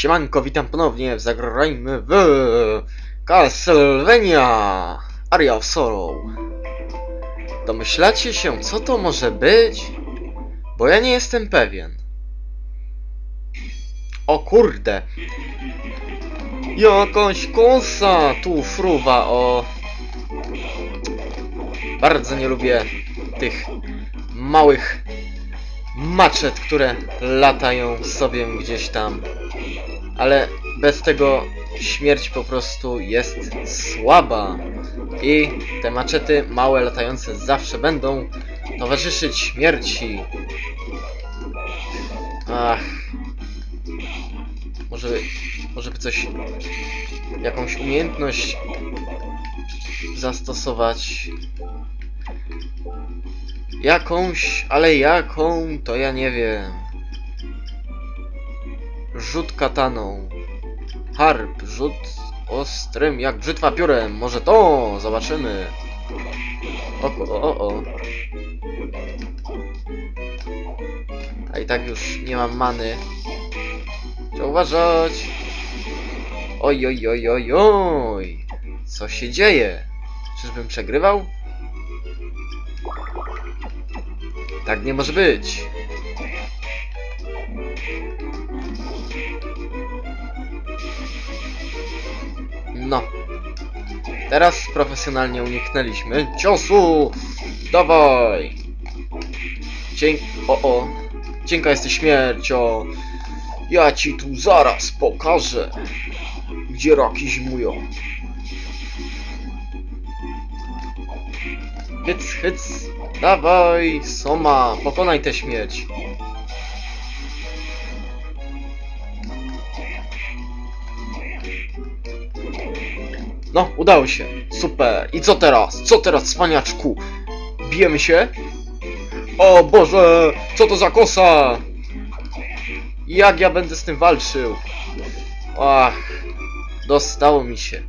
Siemanko, witam ponownie w Zagrajmy w Castlevania Aria of Sorrow. Domyślacie się, co to może być? Bo ja nie jestem pewien. O kurde! Jakaś kosa tu fruwa, o... Bardzo nie lubię tych małych maczet, które latają sobie gdzieś tam. Ale bez tego śmierć po prostu jest słaba. I te maczety małe, latające zawsze będą towarzyszyć śmierci. Ach. Może, może by coś, jakąś umiejętność zastosować. Jakąś, ale jaką, to ja nie wiem. Rzut kataną. Harp, rzut ostrym jak brzytwa piórem. Może to zobaczymy. O, o, o. A i tak już nie mam many. Trzeba uważać. Oj, oj, oj, oj, oj. Co się dzieje? Czyżbym przegrywał? Tak nie może być. No. Teraz profesjonalnie uniknęliśmy ciosu. Dawaj. Dzięk... O, o. Dzięka jesteś śmiercią. Ja ci tu zaraz pokażę, gdzie raki zimują. Hyc, hyc. Dawaj, Soma, pokonaj tę śmierć. No, udało się. Super. I co teraz? Co teraz, cwaniaczku? Bijemy się? O Boże, co to za kosa? Jak ja będę z tym walczył? Ach, dostało mi się.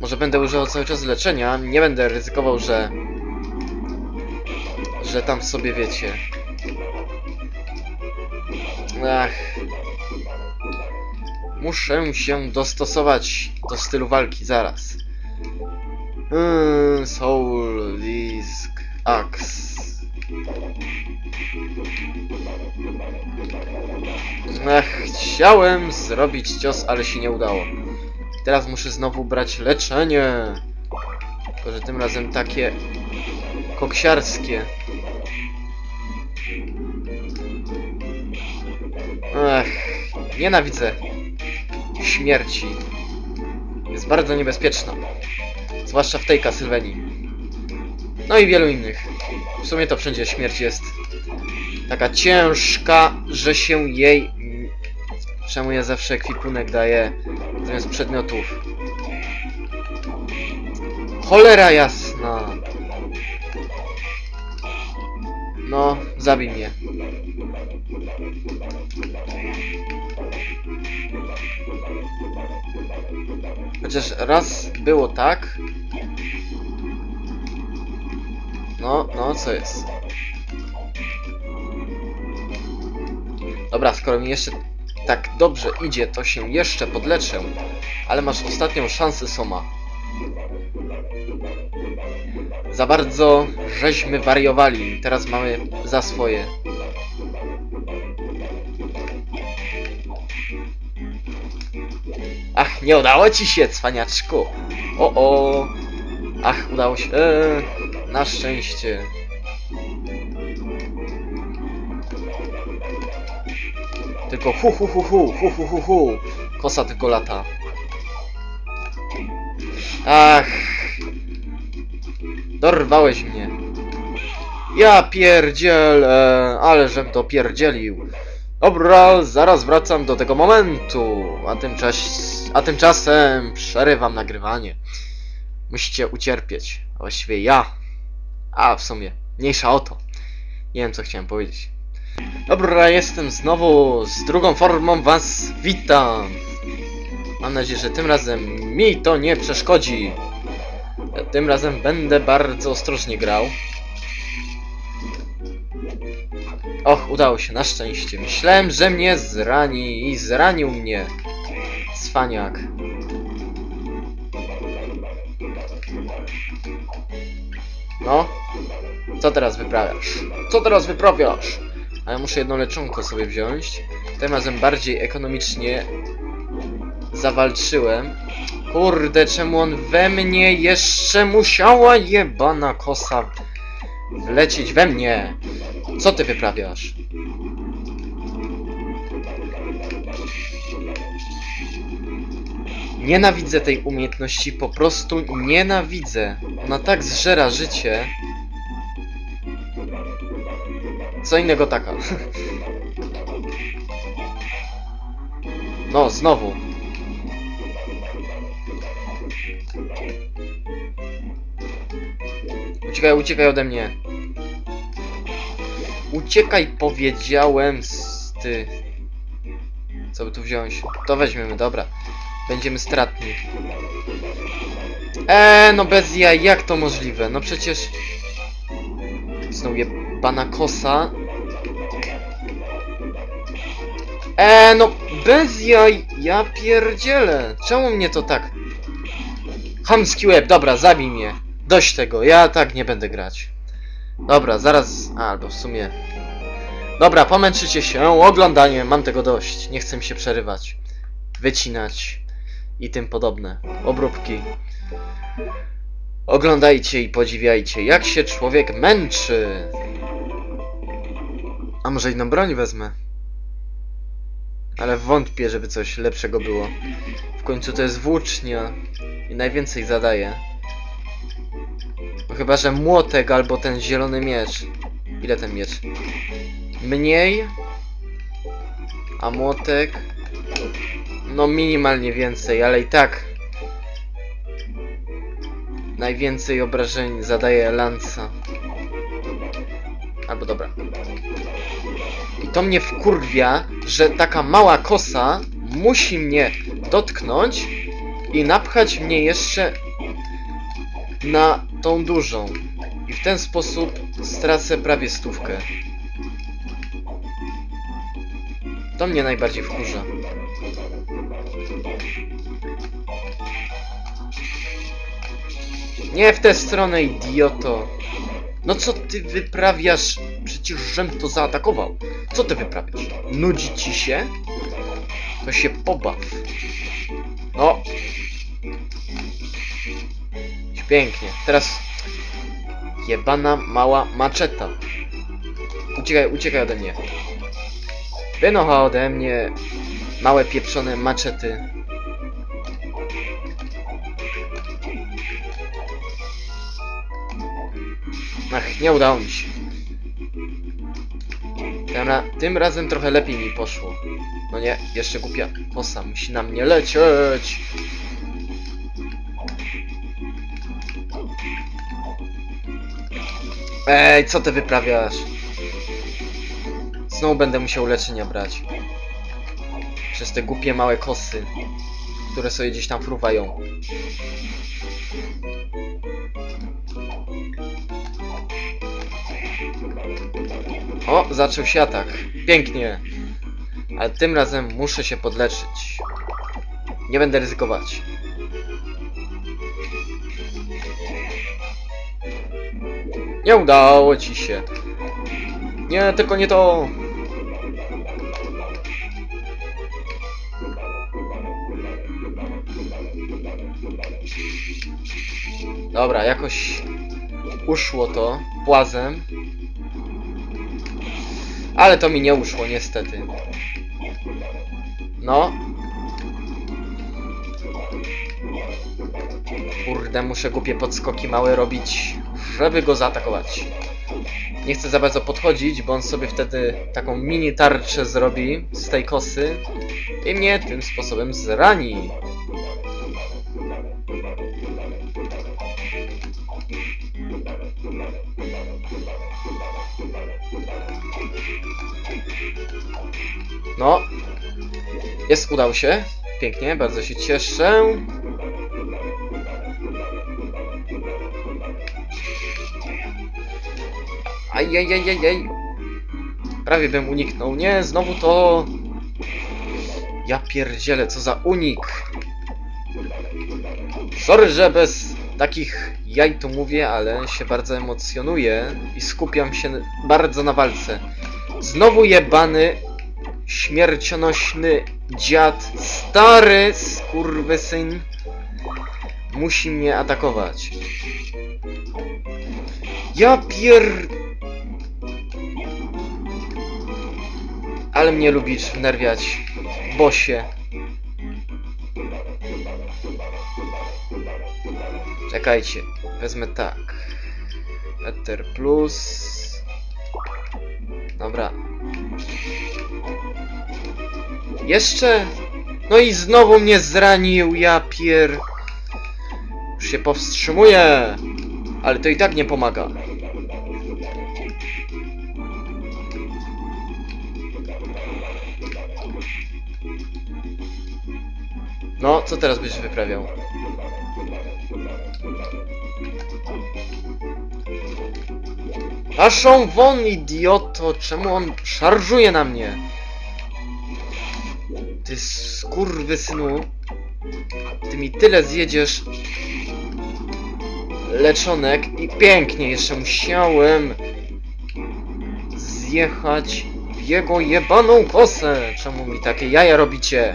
Może będę używał cały czas leczenia. Nie będę ryzykował, że... Że tam sobie wiecie. Ach. Muszę się dostosować do stylu walki, zaraz. Hmm, soul, Disc, Axe. Ach, chciałem zrobić cios, ale się nie udało. Teraz muszę znowu brać leczenie. Tylko, że tym razem takie koksiarskie. Ech, nienawidzę śmierci. Jest bardzo niebezpieczna. Zwłaszcza w tej Castlevanii. No i wielu innych. W sumie to wszędzie śmierć jest taka ciężka, że się jej... Czemu ja zawsze ekwipunek daję zamiast przedmiotów? Cholera jasna! No, zabij mnie. Chociaż raz było tak. No, no, co jest? Dobra, skoro mi jeszcze tak dobrze idzie, to się jeszcze podleczę. Ale masz ostatnią szansę, Soma. Za bardzo żeśmy wariowali. Teraz mamy za swoje. nie udało ci się, cwaniaczku. O, o. Ach, udało się. Eee, na szczęście. Tylko hu hu hu hu, hu hu hu hu. Kosa tylko lata. Ach. Dorwałeś mnie. Ja pierdzielę, ale żem to pierdzielił. Dobra, zaraz wracam do tego momentu. A tymczasem a tymczasem przerywam nagrywanie. Musicie ucierpieć. A właściwie ja. A w sumie, mniejsza o to. Nie wiem co chciałem powiedzieć. Dobra, jestem znowu z drugą formą was witam. Mam nadzieję, że tym razem mi to nie przeszkodzi. Tym razem będę bardzo ostrożnie grał. Och, udało się, na szczęście. Myślałem, że mnie zrani i zranił mnie. Cwaniak. No? Co teraz wyprawiasz? Co teraz wyprawiasz? A ja muszę jedno leczonko sobie wziąć. Tym razem bardziej ekonomicznie zawalczyłem. Kurde, czemu on we mnie jeszcze musiała jebana kosa wlecieć we mnie? Co ty wyprawiasz? Nienawidzę tej umiejętności, po prostu nienawidzę. Ona tak zżera życie. Co innego taka. No, znowu. Uciekaj, uciekaj ode mnie. Uciekaj, powiedziałem, z ty. Co by tu wziąć? To weźmiemy, dobra. Będziemy stratni. Eee, no bez jaj, jak to możliwe? No przecież... Znowu jebana kosa. Eee, no bez jaj, ja pierdzielę. Czemu mnie to tak... Chamski łeb, dobra, zabij mnie. Dość tego, ja tak nie będę grać. Dobra, zaraz... A, albo w sumie... Dobra, pomęczycie się oglądaniem, mam tego dość. Nie chcę się przerywać. Wycinać i tym podobne. Obróbki. Oglądajcie i podziwiajcie, jak się człowiek męczy. A może inną broń wezmę? Ale wątpię, żeby coś lepszego było. W końcu to jest włócznia i najwięcej zadaje. Chyba, że młotek albo ten zielony miecz. Ile ten miecz? Mniej. A młotek... No minimalnie więcej, ale i tak... Najwięcej obrażeń zadaje lanca. Albo dobra. I to mnie wkurwia, że taka mała kosa musi mnie dotknąć i napchać mnie jeszcze na tą dużą. I w ten sposób stracę prawie stówkę. To mnie najbardziej wkurza. Nie w tę stronę, idioto. No co ty wyprawiasz? Przecież żem to zaatakował. Co ty wyprawiasz? Nudzi ci się? To się pobaw. No. Pięknie. Teraz jebana mała maczeta. Uciekaj, uciekaj ode mnie. Wynocha ode mnie małe pieprzone maczety. Ach, nie udało mi się. Tym, ra tym razem trochę lepiej mi poszło. No nie, jeszcze głupia kosa musi na mnie lecieć. Ej, co ty wyprawiasz? Znowu będę musiał leczenia brać. Przez te głupie małe kosy, które sobie gdzieś tam fruwają. O, zaczął się atak. Pięknie. Ale tym razem muszę się podleczyć. Nie będę ryzykować. Nie udało ci się. Nie, tylko nie to. Dobra, jakoś uszło to płazem. Ale to mi nie uszło, niestety. No. Kurde, muszę głupie podskoki małe robić, żeby go zaatakować. Nie chcę za bardzo podchodzić, bo on sobie wtedy taką mini tarczę zrobi z tej kosy i mnie tym sposobem zrani. No. Jest, udał się. Pięknie, bardzo się cieszę. Ajajajajaj. Prawie bym uniknął. Nie, znowu to... Ja pierdzielę, co za unik. Sorry, że bez takich jaj to mówię, ale się bardzo emocjonuję i skupiam się bardzo na walce. Znowu jebany, śmiercionośny dziad, stary skurwysyn musi mnie atakować. Ja pier... Ale mnie lubisz wnerwiać, bosie. Czekajcie, wezmę tak. Ether plus. Dobra. Jeszcze? No i znowu mnie zranił, ja pier... Już się powstrzymuję. Ale to i tak nie pomaga. No, co teraz będziesz wyprawiał? Paszą won, idioto! Czemu on szarżuje na mnie? Ty skurwysynu. Ty mi tyle zjedziesz leczonek i pięknie jeszcze musiałem zjechać w jego jebaną kosę. Czemu mi takie jaja robicie?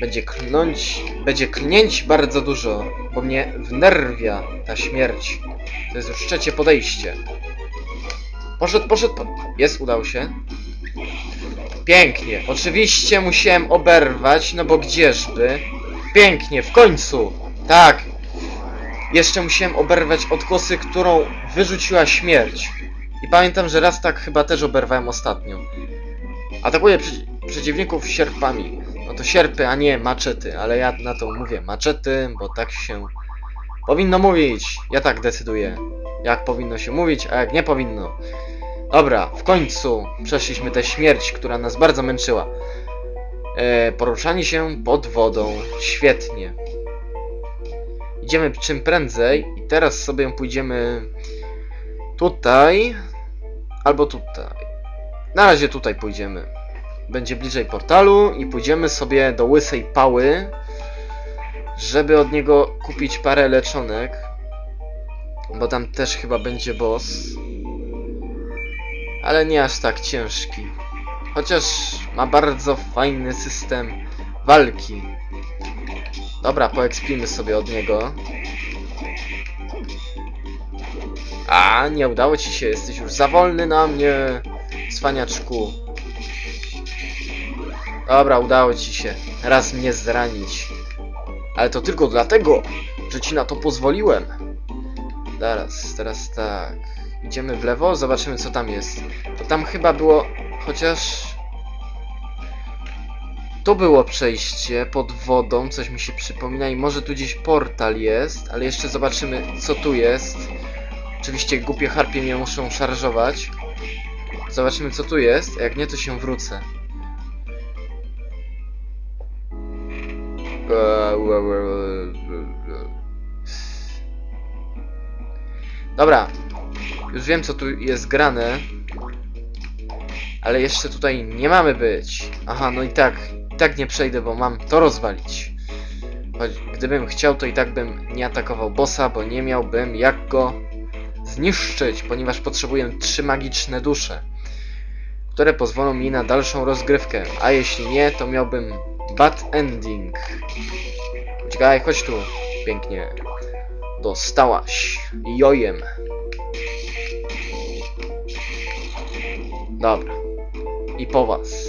Będzie klnąć, będzie klnięć bardzo dużo, bo mnie wnerwia ta śmierć. To jest już trzecie podejście. Poszedł, poszedł, po... jest, udało się. Pięknie. Oczywiście musiałem oberwać, no bo gdzieżby. Pięknie, w końcu. Tak. Jeszcze musiałem oberwać od kosy, którą wyrzuciła śmierć. I pamiętam, że raz tak chyba też oberwałem ostatnio. Atakuję przeci przeciwników sierpami. No to sierpy, a nie maczety, ale ja na to mówię maczety, bo tak się powinno mówić. Ja tak decyduję, jak powinno się mówić, a jak nie powinno. Dobra, w końcu przeszliśmy tę śmierć, która nas bardzo męczyła. E, poruszanie się pod wodą. Świetnie. Idziemy czym prędzej i teraz sobie pójdziemy tutaj albo tutaj. Na razie tutaj pójdziemy. Będzie bliżej portalu i pójdziemy sobie do łysej pały, żeby od niego kupić parę leczonek, bo tam też chyba będzie boss. Ale nie aż tak ciężki. Chociaż ma bardzo fajny system walki. Dobra, poekspimy sobie od niego. A, nie udało ci się, jesteś już za wolny na mnie, cwaniaczku. Dobra, udało ci się raz mnie zranić. Ale to tylko dlatego, że ci na to pozwoliłem. Teraz, teraz tak. Idziemy w lewo, zobaczymy co tam jest. To tam chyba było, chociaż... To było przejście pod wodą, coś mi się przypomina i może tu gdzieś portal jest, ale jeszcze zobaczymy co tu jest. Oczywiście głupie harpie mnie muszą szarżować. Zobaczymy co tu jest, a jak nie to się wrócę. Dobra, już wiem co tu jest grane. Ale jeszcze tutaj nie mamy być. Aha, no i tak, i tak nie przejdę, bo mam to rozwalić. Choć gdybym chciał, to i tak bym nie atakował bossa, bo nie miałbym jak go zniszczyć, ponieważ potrzebuję trzy magiczne dusze, które pozwolą mi na dalszą rozgrywkę. A jeśli nie, to miałbym bad ending. Uciekaj, chodź tu. Pięknie. Dostałaś. Jojem. Dobra. I po was.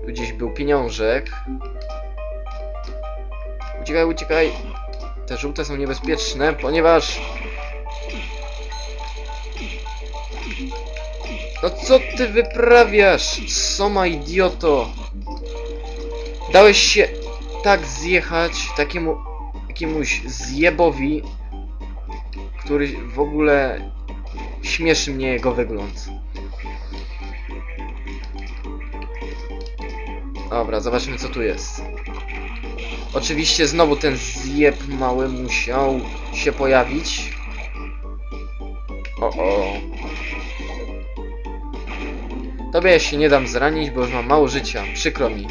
Tu gdzieś był pieniążek. Uciekaj, uciekaj. Te żółte są niebezpieczne, ponieważ... No co ty wyprawiasz? Soma idioto. Dałeś się tak zjechać takiemu jakiemuś zjebowi, który w ogóle śmieszy mnie jego wygląd. Dobra, zobaczmy co tu jest. Oczywiście znowu ten zjeb mały musiał się pojawić. O, o. Tobie ja się nie dam zranić, bo już mam mało życia. Przykro mi.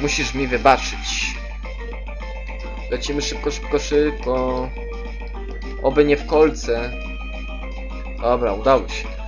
Musisz mi wybaczyć. Lecimy szybko, szybko, szybko. Oby nie w kolce. Dobra, udało się.